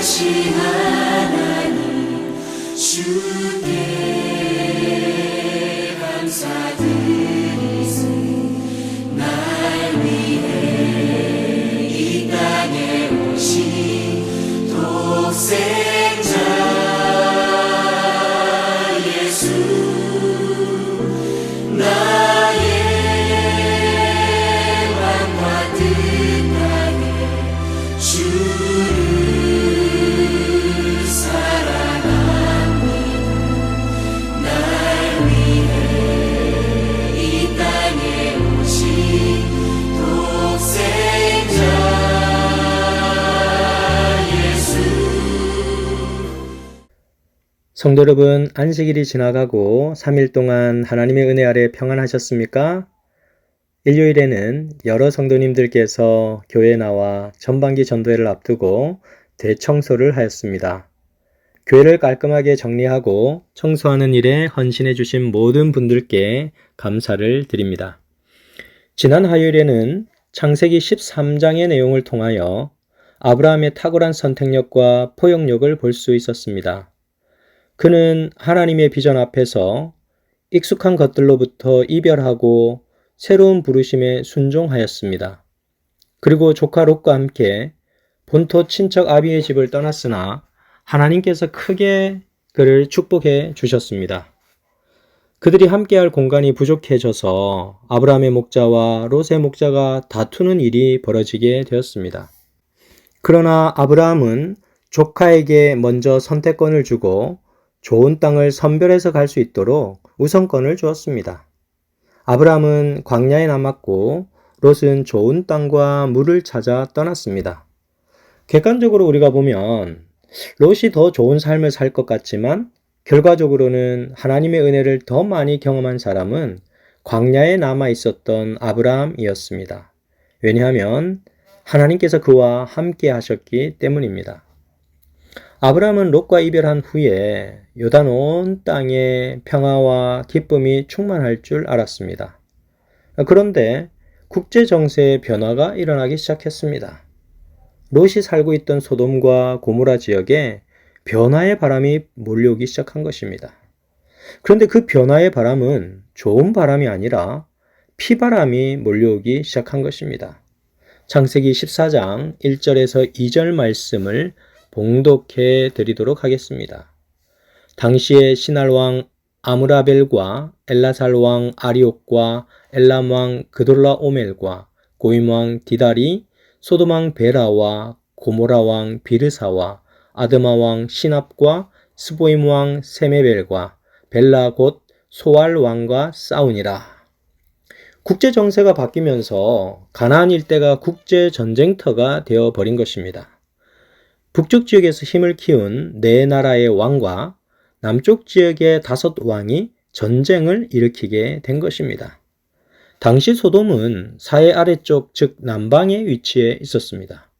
전능하신 하나 성도 여러분, 안식일이 지나가고 3일 동안 하나님의 은혜 아래 평안하셨습니까? 일요일에는 여러 성도님들께서 교회에 나와 전반기 전도회를 앞두고 대청소를 하였습니다. 교회를 깔끔하게 정리하고 청소하는 일에 헌신해 주신 모든 분들께 감사를 드립니다. 지난 화요일에는 창세기 13장의 내용을 통하여 아브라함의 탁월한 선택력과 포용력을 볼 수 있었습니다. 그는 하나님의 비전 앞에서 익숙한 것들로부터 이별하고 새로운 부르심에 순종하였습니다. 그리고 조카 롯과 함께 본토 친척 아비의 집을 떠났으나 하나님께서 크게 그를 축복해 주셨습니다. 그들이 함께할 공간이 부족해져서 아브라함의 목자와 롯의 목자가 다투는 일이 벌어지게 되었습니다. 그러나 아브라함은 조카에게 먼저 선택권을 주고 좋은 땅을 선별해서 갈 수 있도록 우선권을 주었습니다. 아브라함은 광야에 남았고 롯은 좋은 땅과 물을 찾아 떠났습니다. 객관적으로 우리가 보면 롯이 더 좋은 삶을 살 것 같지만 결과적으로는 하나님의 은혜를 더 많이 경험한 사람은 광야에 남아 있었던 아브라함이었습니다. 왜냐하면 하나님께서 그와 함께 하셨기 때문입니다. 아브라함은 롯과 이별한 후에 요단 온 땅에 평화와 기쁨이 충만할 줄 알았습니다. 그런데 국제 정세의 변화가 일어나기 시작했습니다. 롯이 살고 있던 소돔과 고모라 지역에 변화의 바람이 몰려오기 시작한 것입니다. 그런데 그 변화의 바람은 좋은 바람이 아니라 피바람이 몰려오기 시작한 것입니다. 창세기 14장 1절에서 2절 말씀을 봉독해 드리도록 하겠습니다. 당시에 신할 왕 아므라벨과 엘라살 왕 아리옥과 엘람 왕 그돌라 오멜과 고임 왕 디달이 소돔 왕 베라와 고모라 왕 비르사와 아드마 왕 시납과 스보임 왕 세메벨과 벨라 곧 소알 왕과 싸우니라. 국제 정세가 바뀌면서 가나안 일대가 국제 전쟁터가 되어 버린 것입니다. 북쪽 지역에서 힘을 키운 네 나라의 왕과 남쪽 지역의 다섯 왕이 전쟁을 일으키게 된 것입니다. 당시 소돔은 사해 아래쪽 즉 남방에 위치해 있었습니다.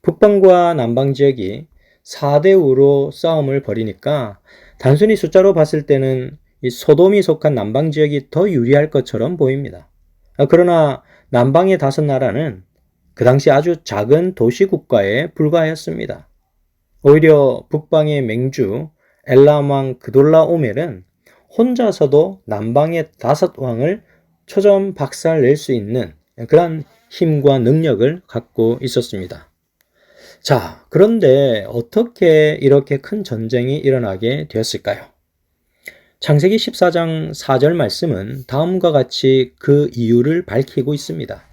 북방과 남방 지역이 4대 5로 싸움을 벌이니까 단순히 숫자로 봤을 때는 이 소돔이 속한 남방 지역이 더 유리할 것처럼 보입니다. 아, 그러나 남방의 다섯 나라는 그 당시 아주 작은 도시 국가에 불과하였습니다. 오히려 북방의 맹주 엘라왕 그돌라 오멜은 혼자서도 남방의 다섯 왕을 초점 박살 낼 수 있는 그런 힘과 능력을 갖고 있었습니다. 자, 그런데 어떻게 이렇게 큰 전쟁이 일어나게 되었을까요? 창세기 14장 4절 말씀은 다음과 같이 그 이유를 밝히고 있습니다.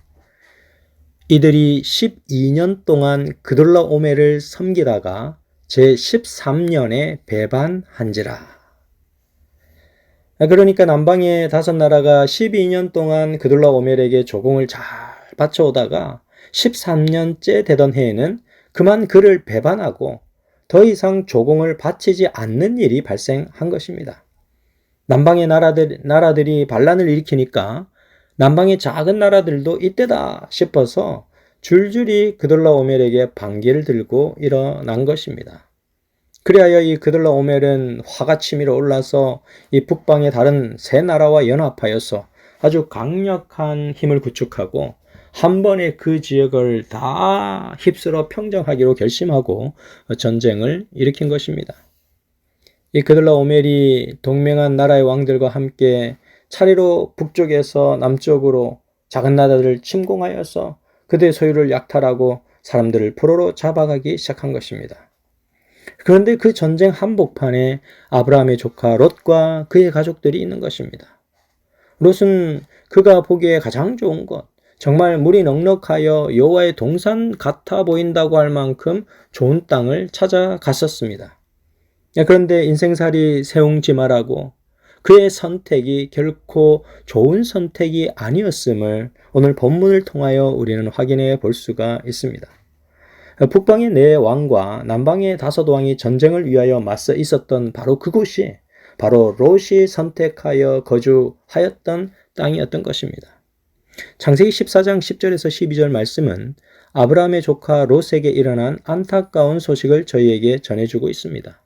이들이 12년 동안 그돌라 오메를 섬기다가 제 13년에 배반한지라. 그러니까 남방의 다섯 나라가 12년 동안 그돌라 오멜에게 조공을 잘 바쳐오다가 13년째 되던 해에는 그만 그를 배반하고 더 이상 조공을 바치지 않는 일이 발생한 것입니다. 남방의 나라들, 나라들이 반란을 일으키니까 남방의 작은 나라들도 이때다 싶어서 줄줄이 그돌라 오멜에게 반기를 들고 일어난 것입니다. 그리하여 이 그돌라 오멜은 화가 치밀어 올라서 이 북방의 다른 세 나라와 연합하여서 아주 강력한 힘을 구축하고 한 번에 그 지역을 다 휩쓸어 평정하기로 결심하고 전쟁을 일으킨 것입니다. 이 그들라 오멜이 동맹한 나라의 왕들과 함께 차례로 북쪽에서 남쪽으로 작은 나라들을 침공하여서 그들의 소유를 약탈하고 사람들을 포로로 잡아가기 시작한 것입니다. 그런데 그 전쟁 한복판에 아브라함의 조카 롯과 그의 가족들이 있는 것입니다. 롯은 그가 보기에 가장 좋은 것, 정말 물이 넉넉하여 여호와의 동산 같아 보인다고 할 만큼 좋은 땅을 찾아갔었습니다. 그런데 인생살이 세웅지마라고 그의 선택이 결코 좋은 선택이 아니었음을 오늘 본문을 통하여 우리는 확인해 볼 수가 있습니다. 북방의 네 왕과 남방의 다섯 왕이 전쟁을 위하여 맞서 있었던 바로 그곳이 바로 롯이 선택하여 거주하였던 땅이었던 것입니다. 창세기 14장 10절에서 12절 말씀은 아브라함의 조카 롯에게 일어난 안타까운 소식을 저희에게 전해주고 있습니다.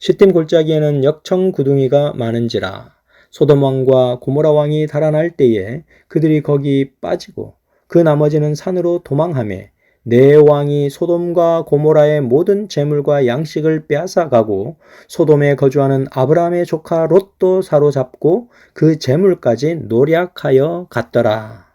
시딤 골짜기에는 역청 구둥이가 많은지라 소돔 왕과 고모라 왕이 달아날 때에 그들이 거기 빠지고 그 나머지는 산으로 도망하며 네 왕이 소돔과 고모라의 모든 재물과 양식을 빼앗아 가고 소돔에 거주하는 아브라함의 조카 롯도 사로잡고 그 재물까지 노략하여 갔더라.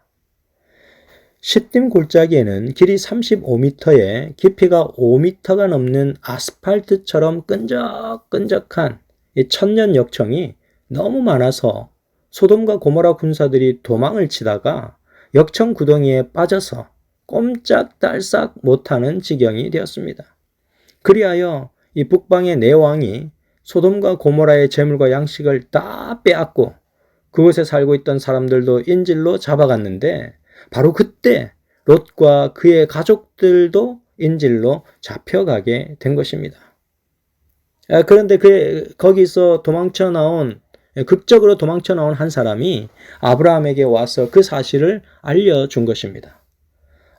시딤 골짜기에는 길이 35m에 깊이가 5m가 넘는 아스팔트처럼 끈적끈적한 이 천년 역청이 너무 많아서 소돔과 고모라 군사들이 도망을 치다가 역청 구덩이에 빠져서 꼼짝달싹 못하는 지경이 되었습니다. 그리하여 이 북방의 네 왕이 소돔과 고모라의 재물과 양식을 다 빼앗고 그곳에 살고 있던 사람들도 인질로 잡아갔는데 바로 그때 롯과 그의 가족들도 인질로 잡혀가게 된 것입니다. 아, 그런데 그 거기서 도망쳐 나온 극적으로 도망쳐 나온 한 사람이 아브라함에게 와서 그 사실을 알려준 것입니다.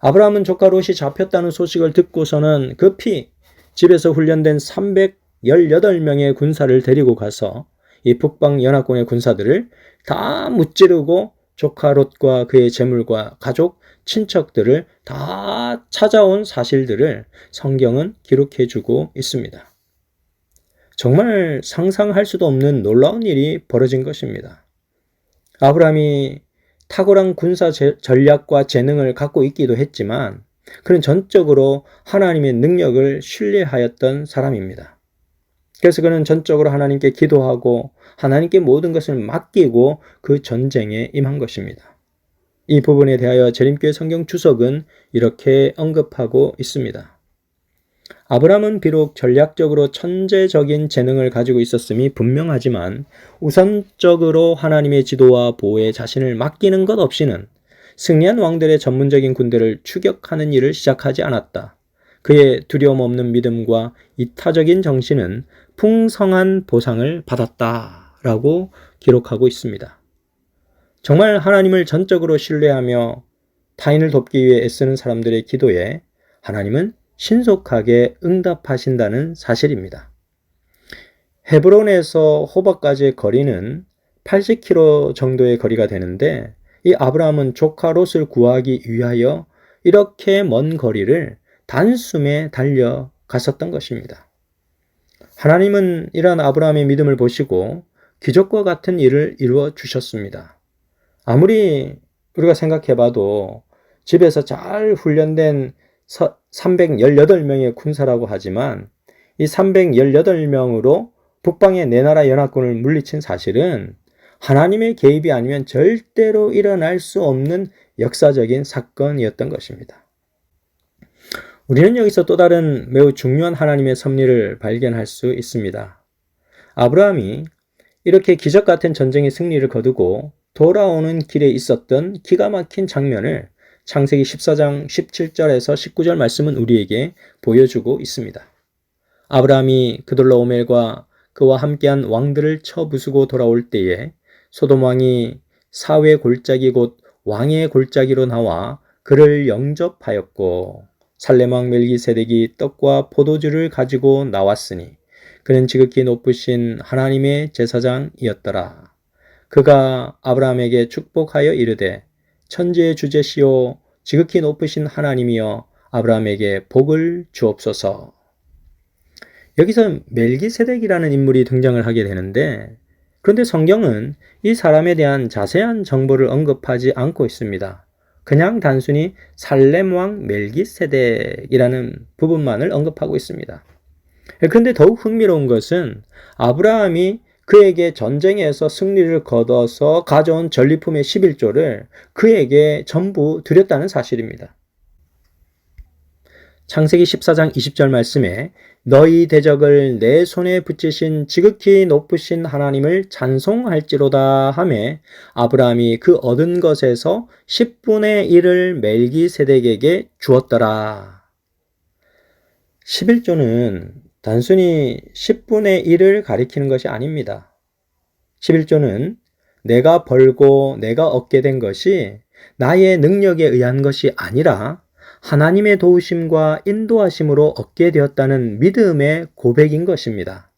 아브라함은 조카 롯이 잡혔다는 소식을 듣고서는 급히 집에서 훈련된 318명의 군사를 데리고 가서 이 북방 연합군의 군사들을 다 무찌르고 조카 롯과 그의 재물과 가족, 친척들을 다 찾아온 사실들을 성경은 기록해 주고 있습니다. 정말 상상할 수도 없는 놀라운 일이 벌어진 것입니다. 아브라함이 탁월한 군사 전략과 재능을 갖고 있기도 했지만 그는 전적으로 하나님의 능력을 신뢰하였던 사람입니다. 그래서 그는 전적으로 하나님께 기도하고 하나님께 모든 것을 맡기고 그 전쟁에 임한 것입니다. 이 부분에 대하여 재림교회 성경 주석은 이렇게 언급하고 있습니다. 아브라함은 비록 전략적으로 천재적인 재능을 가지고 있었음이 분명하지만 우선적으로 하나님의 지도와 보호에 자신을 맡기는 것 없이는 승리한 왕들의 전문적인 군대를 추격하는 일을 시작하지 않았다. 그의 두려움 없는 믿음과 이타적인 정신은 풍성한 보상을 받았다. 라고 기록하고 있습니다. 정말 하나님을 전적으로 신뢰하며 타인을 돕기 위해 애쓰는 사람들의 기도에 하나님은 신속하게 응답하신다는 사실입니다. 헤브론에서 호박까지의 거리는 80km 정도의 거리가 되는데 이 아브라함은 조카 롯을 구하기 위하여 이렇게 먼 거리를 단숨에 달려갔었던 것입니다. 하나님은 이러한 아브라함의 믿음을 보시고 기적과 같은 일을 이루어 주셨습니다. 아무리 우리가 생각해 봐도 집에서 잘 훈련된 318명의 군사라고 하지만 이 318명으로 북방의 네 나라 연합군을 물리친 사실은 하나님의 개입이 아니면 절대로 일어날 수 없는 역사적인 사건이었던 것입니다. 우리는 여기서 또 다른 매우 중요한 하나님의 섭리를 발견할 수 있습니다. 아브라함이 이렇게 기적 같은 전쟁의 승리를 거두고 돌아오는 길에 있었던 기가 막힌 장면을 창세기 14장 17절에서 19절 말씀은 우리에게 보여주고 있습니다. 아브라함이 그들로 오멜과 그와 함께한 왕들을 쳐 부수고 돌아올 때에 소돔 왕이 사회 골짜기 곧 왕의 골짜기로 나와 그를 영접하였고 살레망 멜기세덱이 떡과 포도주를 가지고 나왔으니 그는 지극히 높으신 하나님의 제사장이었더라. 그가 아브라함에게 축복하여 이르되 천지의 주제시요 지극히 높으신 하나님이여 아브라함에게 복을 주옵소서. 여기서 멜기세덱이라는 인물이 등장을 하게 되는데 그런데 성경은 이 사람에 대한 자세한 정보를 언급하지 않고 있습니다. 그냥 단순히 살렘 왕 멜기세덱이라는 부분만을 언급하고 있습니다. 그런데 더욱 흥미로운 것은 아브라함이 그에게 전쟁에서 승리를 거둬서 가져온 전리품의 11조를 그에게 전부 드렸다는 사실입니다. 창세기 14장 20절 말씀에 너희 대적을 내 손에 붙이신 지극히 높으신 하나님을 찬송할지로다 하매 아브라함이 그 얻은 것에서 10분의 1을 멜기세덱에게 주었더라. 11조는 단순히 10분의 1을 가리키는 것이 아닙니다. 11조는 내가 벌고 내가 얻게 된 것이 나의 능력에 의한 것이 아니라 하나님의 도우심과 인도하심으로 얻게 되었다는 믿음의 고백인 것입니다.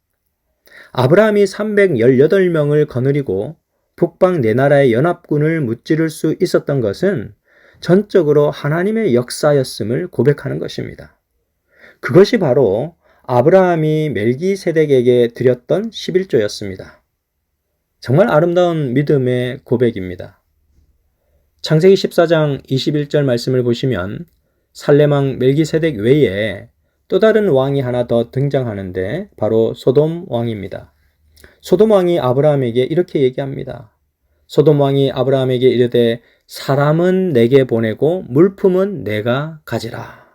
아브라함이 318명을 거느리고 북방 네 나라의 연합군을 무찌를 수 있었던 것은 전적으로 하나님의 역사였음을 고백하는 것입니다. 그것이 바로 아브라함이 멜기세덱에게 드렸던 11조였습니다. 정말 아름다운 믿음의 고백입니다. 창세기 14장 21절 말씀을 보시면 살레망 멜기세덱 외에 또 다른 왕이 하나 더 등장하는데 바로 소돔 왕입니다. 소돔 왕이 아브라함에게 이렇게 얘기합니다. 소돔 왕이 아브라함에게 이르되 사람은 내게 보내고 물품은 내가 가지라.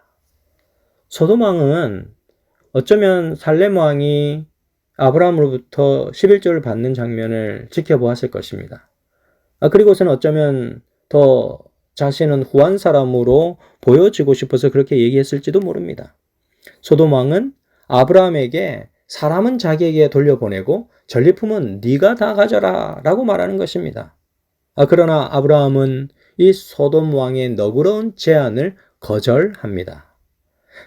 소돔 왕은 어쩌면 살렘 왕이 아브라함으로부터 11조를 받는 장면을 지켜보았을 것입니다. 아, 그리고서는 어쩌면 더 자신은 후한 사람으로 보여지고 싶어서 그렇게 얘기했을지도 모릅니다. 소돔 왕은 아브라함에게 사람은 자기에게 돌려보내고 전리품은 네가 다 가져라 라고 말하는 것입니다. 아, 그러나 아브라함은 이 소돔 왕의 너그러운 제안을 거절합니다.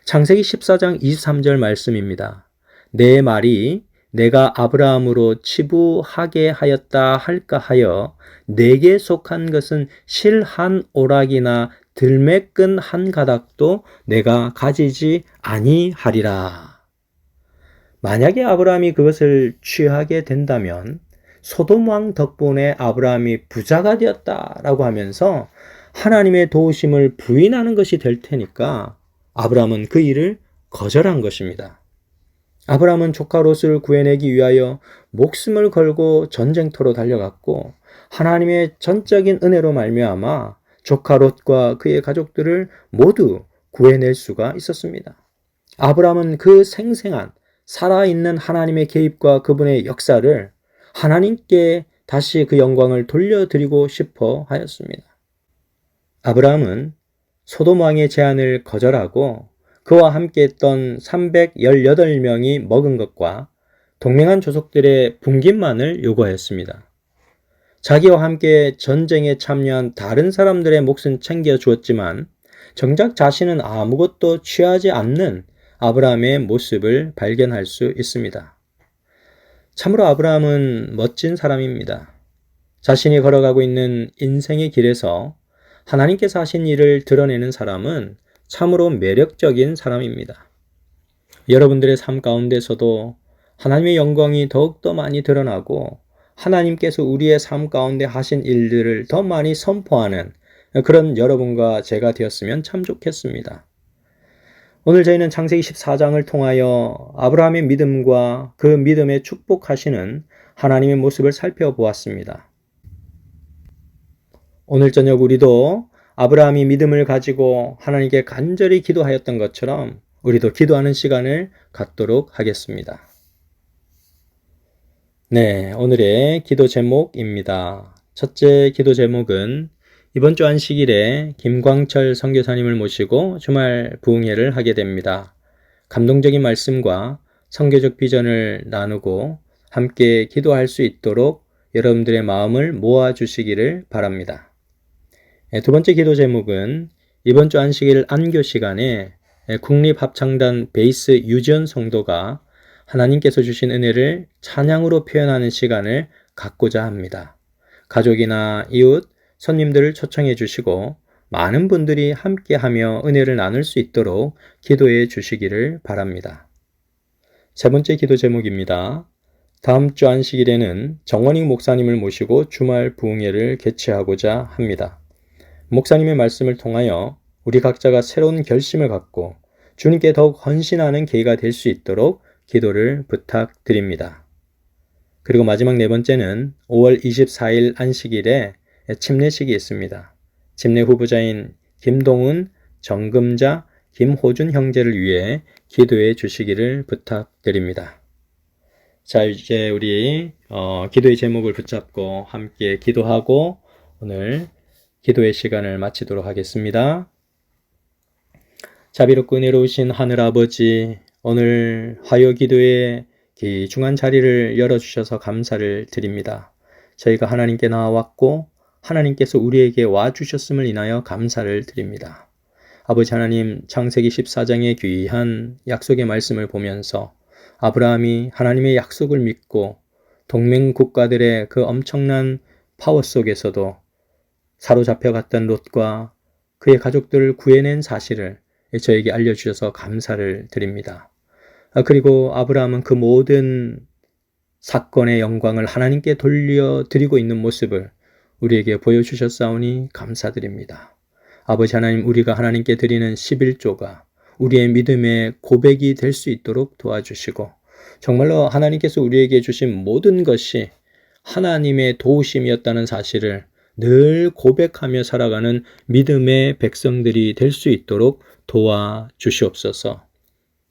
창세기 14장 23절 말씀입니다. 내 말이 내가 아브라함으로 치부하게 하였다 할까 하여 내게 속한 것은 실 한 오락이나 들매끈 한 가닥도 내가 가지지 아니하리라. 만약에 아브라함이 그것을 취하게 된다면 소돔 왕 덕분에 아브라함이 부자가 되었다라고 하면서 하나님의 도우심을 부인하는 것이 될 테니까 아브라함은 그 일을 거절한 것입니다. 아브라함은 조카 롯을 구해내기 위하여 목숨을 걸고 전쟁터로 달려갔고 하나님의 전적인 은혜로 말미암아 조카 롯과 그의 가족들을 모두 구해낼 수가 있었습니다. 아브라함은 그 생생한 살아있는 하나님의 개입과 그분의 역사를 하나님께 다시 그 영광을 돌려드리고 싶어 하였습니다. 아브라함은 소돔 왕의 제안을 거절하고 그와 함께 했던 318명이 먹은 것과 동맹한 조속들의 분깃만을 요구하였습니다. 자기와 함께 전쟁에 참여한 다른 사람들의 몫은 챙겨 주었지만 정작 자신은 아무것도 취하지 않는 아브라함의 모습을 발견할 수 있습니다. 참으로 아브라함은 멋진 사람입니다. 자신이 걸어가고 있는 인생의 길에서 하나님께서 하신 일을 드러내는 사람은 참으로 매력적인 사람입니다. 여러분들의 삶 가운데서도 하나님의 영광이 더욱더 많이 드러나고 하나님께서 우리의 삶 가운데 하신 일들을 더 많이 선포하는 그런 여러분과 제가 되었으면 참 좋겠습니다. 오늘 저희는 창세기 14장을 통하여 아브라함의 믿음과 그 믿음에 축복하시는 하나님의 모습을 살펴보았습니다. 오늘 저녁 우리도 아브라함이 믿음을 가지고 하나님께 간절히 기도하였던 것처럼 우리도 기도하는 시간을 갖도록 하겠습니다. 네, 오늘의 기도 제목입니다. 첫째 기도 제목은 이번 주 안식일에 김광철 선교사님을 모시고 주말 부흥회를 하게 됩니다. 감동적인 말씀과 성교적 비전을 나누고 함께 기도할 수 있도록 여러분들의 마음을 모아 주시기를 바랍니다. 예, 두 번째 기도 제목은 이번 주 안식일 안교 시간에 예, 국립합창단 베이스 유지연 성도가 하나님께서 주신 은혜를 찬양으로 표현하는 시간을 갖고자 합니다. 가족이나 이웃, 손님들을 초청해 주시고 많은 분들이 함께하며 은혜를 나눌 수 있도록 기도해 주시기를 바랍니다. 세 번째 기도 제목입니다. 다음 주 안식일에는 정원익 목사님을 모시고 주말 부흥회를 개최하고자 합니다. 목사님의 말씀을 통하여 우리 각자가 새로운 결심을 갖고 주님께 더욱 헌신하는 계기가 될 수 있도록 기도를 부탁드립니다. 그리고 마지막 네 번째는 5월 24일 안식일에 침례식이 있습니다. 침례 후보자인 김동은, 정금자, 김호준 형제를 위해 기도해 주시기를 부탁드립니다. 자, 이제 우리 어, 기도의 제목을 붙잡고 함께 기도하고 오늘 기도의 시간을 마치도록 하겠습니다. 자비롭고 은혜로우신 하늘 아버지, 오늘 화요 기도의 귀중한 자리를 열어주셔서 감사를 드립니다. 저희가 하나님께 나와왔고 하나님께서 우리에게 와주셨음을 인하여 감사를 드립니다. 아버지 하나님 창세기 14장의 귀한 약속의 말씀을 보면서 아브라함이 하나님의 약속을 믿고 동맹 국가들의 그 엄청난 파워 속에서도 사로잡혀 갔던 롯과 그의 가족들을 구해낸 사실을 저에게 알려주셔서 감사를 드립니다. 아, 그리고 아브라함은 그 모든 사건의 영광을 하나님께 돌려드리고 있는 모습을 우리에게 보여주셨사오니 감사드립니다. 아버지 하나님, 우리가 하나님께 드리는 11조가 우리의 믿음의 고백이 될 수 있도록 도와주시고, 정말로 하나님께서 우리에게 주신 모든 것이 하나님의 도우심이었다는 사실을 늘 고백하며 살아가는 믿음의 백성들이 될 수 있도록 도와 주시옵소서.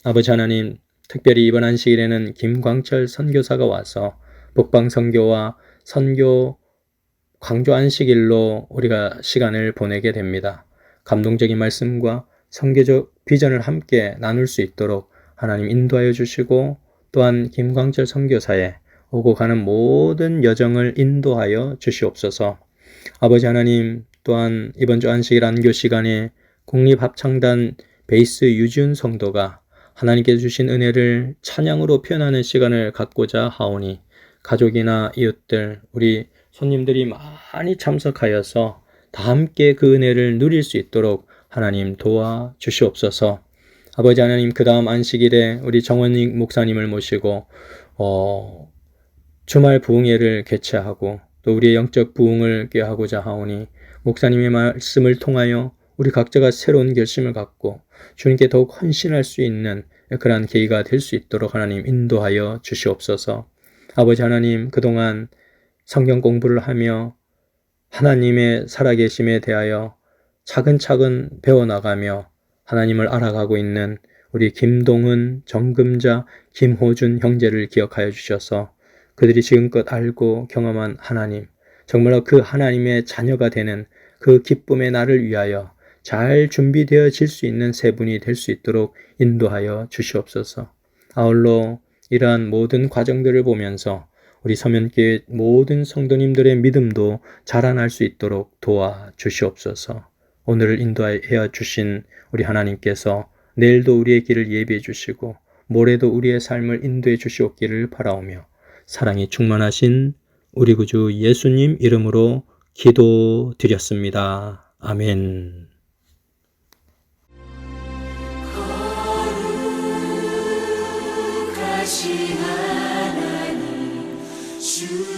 아버지 하나님, 특별히 이번 안식일에는 김광철 선교사가 와서 북방 선교와 선교 광주 안식일로 우리가 시간을 보내게 됩니다. 감동적인 말씀과 성교적 비전을 함께 나눌 수 있도록 하나님 인도하여 주시고 또한 김광철 선교사의 오고 가는 모든 여정을 인도하여 주시옵소서. 아버지 하나님 또한 이번 주 안식일 안교 시간에 국립합창단 베이스 유지훈 성도가 하나님께 주신 은혜를 찬양으로 표현하는 시간을 갖고자 하오니 가족이나 이웃들 우리 손님들이 많이 참석하여서 다 함께 그 은혜를 누릴 수 있도록 하나님 도와 주시옵소서. 아버지 하나님 그 다음 안식일에 우리 정원익 목사님을 모시고 어, 주말 부흥회를 개최하고 또 우리의 영적 부흥을 꾀하고자 하오니 목사님의 말씀을 통하여 우리 각자가 새로운 결심을 갖고 주님께 더욱 헌신할 수 있는 그러한 계기가 될 수 있도록 하나님 인도하여 주시옵소서. 아버지 하나님 그동안 성경 공부를 하며 하나님의 살아계심에 대하여 차근차근 배워나가며 하나님을 알아가고 있는 우리 김동은, 정금자, 김호준 형제를 기억하여 주셔서 그들이 지금껏 알고 경험한 하나님, 정말로 그 하나님의 자녀가 되는 그 기쁨의 날을 위하여 잘 준비되어질 수 있는 세 분이 될 수 있도록 인도하여 주시옵소서. 아울러 이러한 모든 과정들을 보면서 우리 서면교회 모든 성도님들의 믿음도 자라날 수 있도록 도와 주시옵소서. 오늘을 인도하여 주신 우리 하나님께서 내일도 우리의 길을 예비해 주시고 모레도 우리의 삶을 인도해 주시옵기를 바라오며 사랑이 충만하신 우리 구주 예수님 이름으로 기도드렸습니다. 아멘. 거룩하신 하나님 주